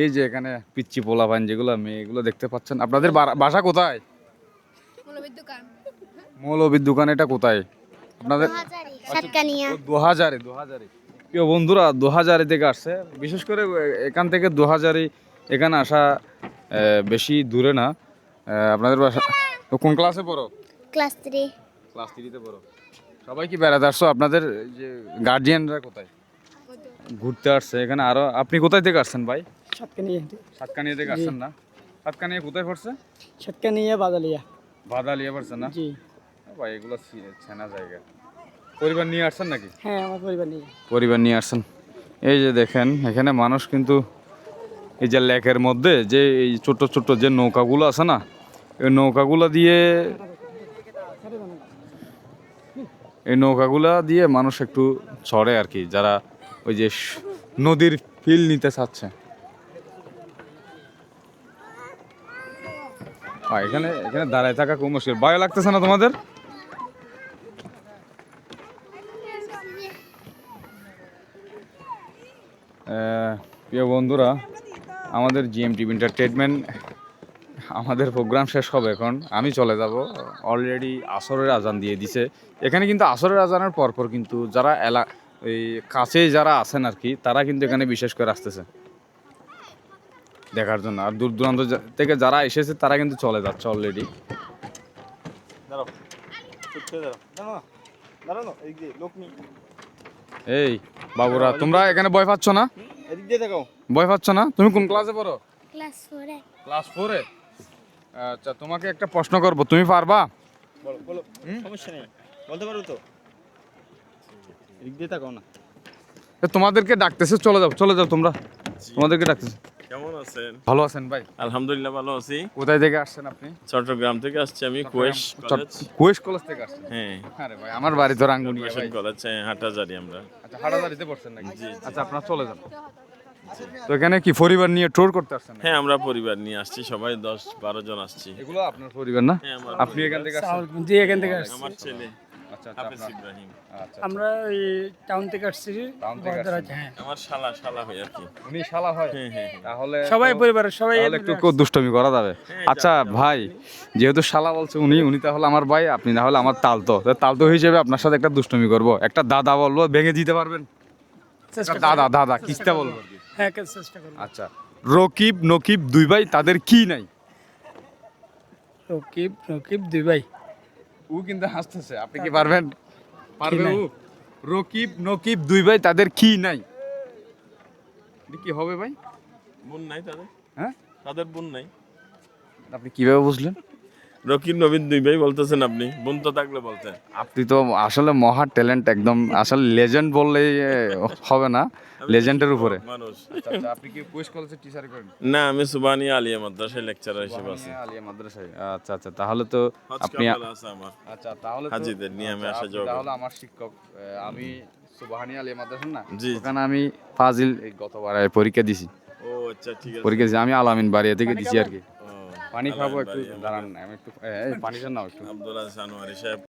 এই যে এখানে পিচ্ছি পোলাপান যেগুলো মেয়ে এগুলো দেখতে পাচ্ছেন। আপনাদের বাসা কোথায়? মৌলবীর দোকান। এটা কোথায়? আপনাদের দু হাজারে দু হাজারে প্রিয় বন্ধুরা দু হাজারে থেকে আসছে। বিশেষ করে এখান থেকে দু হাজারে এখানে আসা বেশি দূরে না। আপনাদের বাসা কোন ক্লাসে পড়ো? Class three. ক্লাস থ্রিতে পড়ো। সবাই কি বেড়াতে আসছো? আপনাদের যে গার্জিয়ানরা কোথায়? ঘুরতে আসছে। এখানে আরও আপনি কোথায় থেকে আসছেন ভাই? সাতকানিয়া। সাতকানিয়া থেকে আসছেন না? সাতকানিয়া কোথায় পড়ছে? সাতকানিয়া বাদালিয়া। বাদালিয়া পড়ছে না? জি। ভাই এগুলো জায়গা। পরিবার নিয়ে আসছেন নাকি? হ্যাঁ আমার পরিবার নিয়ে। পরিবার নিয়ে আসছেন। এই যে দেখেন এখানে মানুষ কিন্তু এই যে লেকের মধ্যে যে এই ছোট ছোট যে নৌকাগুলো আছে না এই নৌকাগুলো দিয়ে এই নৌকাগুলো দিয়ে মানুষ একটু চড়ে আর কি যারা ওই যে নদীর ফিল নিতে চাচ্ছে। আহ, এখানে এখানে দাঁড়ায় থাকা খুব মুশকিল। ভয় লাগতেছে না তোমাদের? প্রিয় বন্ধুরা আমাদের জিএম টিভি এন্টারটেনমেন্ট আমাদের প্রোগ্রাম শেষ হবে এখন। আমি চলে যাব। অলরেডি আসরের আজান দিয়ে দিছে। এখানে কিন্তু আসরের আজানের পরপর কিন্তু যারা এলা এই কাছে যারা আছেন আর কি তারা কিন্তু এখানে বিশেষ করে আসতেছে। দেখার জন্য। আর দূর দূরান্ত থেকে যারা এসেছে তারা কিন্তু চলে যাচ্ছে অলরেডি এই বাবুরা তোমরা এখানে ভয় পাচ্ছ না? এদিক দিয়ে দেখাও। ভয় পাচ্ছ না? তুমি কোন ক্লাসে পড়ো? ক্লাস ফোরে ক্লাস ফোরে আচ্ছা তোমাকে একটা প্রশ্ন করব তুমি পারবা? বলো বলো সমস্যা নেই বলতে পারো তো। এদিক দিয়ে তাকাও না। তোমাদেরকে ডাকতেছে চলে যাও চলে যাও তোমরা। তোমাদেরকে ডাকতেছে। আছেন? ভালো আছেন ভাই? আলহামদুলিল্লাহ ভালো আছি। কোথায় থেকে আসছেন আপনি? চট্টগ্রাম থেকে আসছি আমি কুয়েশ কলেজ। কুয়েশ কলেজ থেকে আসছেন? হ্যাঁ। আরে ভাই আমার বাড়ি তো রাঙ্গুনিয়া ভাই। কলেজ হ্যাঁ, হাটাজারি আমরা। আচ্ছা হাটাদারিতে পড়ছেন নাকি? আচ্ছা আপনারা চলে যান। তো এখানে কি পরিবার নিয়ে ট্যুর করতে আসছেন হ্যাঁ আমরা পরিবার নিয়ে আসছি সবাই দশ বারো জন আসছি। এগুলো আপনার পরিবার না? হ্যাঁ আপনি এখান থেকে আসছেন? জি এখান থেকে আসছি। আমার ছেলে। হাফেজ ইব্রাহিম। আচ্ছা আমরা এই টাউন থেকে আসছি টাউন থেকে হ্যাঁ। আমার শালা শালা হয় আর কি। উনি শালা হয়? হ্যাঁ হ্যাঁ হ্যাঁ। তাহলে সবাই পরিবারের সবাই একটু কো- দুষ্টমি করা যাবে। আচ্ছা ভাই যেহেতু শালা বলছে উনি উনি তাহলে আমার ভাই আপনি না হলে আমার তালতো। তো তালতো হিসেবে আপনার সাথে একটা দুষ্টমি করব। একটা দাদা বলব ভেঙে দিতে পারবেন? দাদা দাদা কিস্তা বলব? হ্যাঁ চেষ্টা করব। আচ্ছা রকিব নকিব দুই ভাই তাদের কি নাই? রকিব রকিব দুই ভাই। ও কিন্তু হাসতেছে। আপনি কি পারবেন? পারবে ও রকিব নকিব দুই ভাই তাদের কি নাই? কি হবে ভাই? বোন নাই তাদের। হ্যাঁ? তাদের বোন নাই। আপনি কীভাবে বুঝলেন? রকিব নবীন দুই ভাই বলতেছেন আপনি বোন তো থাকলে বলতেন। আপনি তো আসলে মহা ট্যালেন্ট একদম আসলে লেজেন্ড বললেই হবে না লেজেন্ডের উপরে। মানুষ। আচ্ছা আপনি কি কুয়েস কলেজে টিচার করেন? না আমি সুবানি আলিয়া মাদ্রাসায় লেকচারার হিসেবে আছি। আলিয়া মাদ্রাসায় আচ্ছা আচ্ছা তাহলে তো আপনি কাফেলা আছে আমার। আচ্ছা তাহলে হাজিদের নিয়ে আমি আচ্ছা, আসা যাওয়া তাহলে আমার শিক্ষক আমি সুবাহানি আলিয়া মাদ্রাসা না। ওখানে আমি ফাজিল এই গতবার পরীক্ষা দিছি। ও আচ্ছা ঠিক আছে। পরীক্ষা দিছি আমি আলামিন বাড়িয়া থেকে দিছি আর কি। পানি খাব একটু দাঁড়ান আমি একটু পানিটা নাও একটু। আব্দুল আনোয়ারি সাহেব